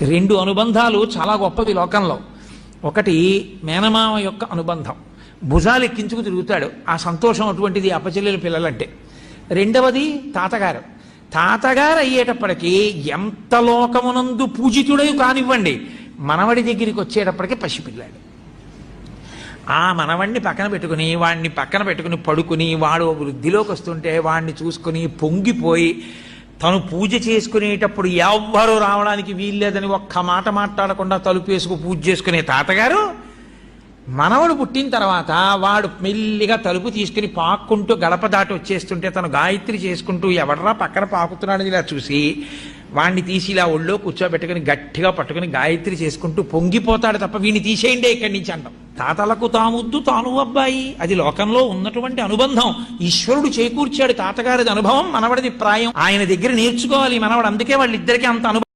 రెండు అనుబంధాలు చాలా గొప్పవి లోకంలో. ఒకటి మేనమామ యొక్క అనుబంధం. భుజాలు ఎక్కించుకు తిరుగుతాడు. ఆ సంతోషం అటువంటిది అప్పచెల్లెల పిల్లలంటే. రెండవది తాతగారు. తాతగారు అయ్యేటప్పటికీ ఎంత లోకమునందు పూజితుడై కానివ్వండి మనవడి దగ్గరికి వచ్చేటప్పటికి పసిపిల్లాడు. ఆ మనవణ్ణి పక్కన పెట్టుకుని వాడిని పక్కన పెట్టుకుని పడుకుని వాడు వృద్ధిలోకి వస్తుంటే వాడిని చూసుకుని పొంగిపోయి తను పూజ చేసుకునేటప్పుడు ఎవ్వరూ రావడానికి వీల్లేదని ఒక్క మాట మాట్లాడకుండా తలుపు వేసుకు పూజ చేసుకునే తాతగారు మనవడు పుట్టిన తర్వాత వాడు మెల్లిగా తలుపు తీసుకుని పాక్కుంటూ గడప దాటి వచ్చేస్తుంటే తను గాయత్రి చేసుకుంటూ ఎవడరా పక్కన పాకుతున్నాడని ఇలా చూసి వాణ్ణి తీసి ఇలా ఒళ్ళో కూర్చోబెట్టుకుని గట్టిగా పట్టుకుని గాయత్రి చేసుకుంటూ పొంగిపోతాడు తప్ప వీడిని తీసేయండి ఇక్కడి నుంచి అంటాం. తాతలకు తాముద్దు తాను అబ్బాయి. అది లోకంలో ఉన్నటువంటి అనుబంధం. ఈశ్వరుడు చేకూర్చాడు. తాతగారిది అనుభవం మనవడిది ప్రాయం. ఆయన దగ్గర నేర్చుకోవాలి. మనవడు అందుకే వాళ్ళిద్దరికీ అంత అనుభవం.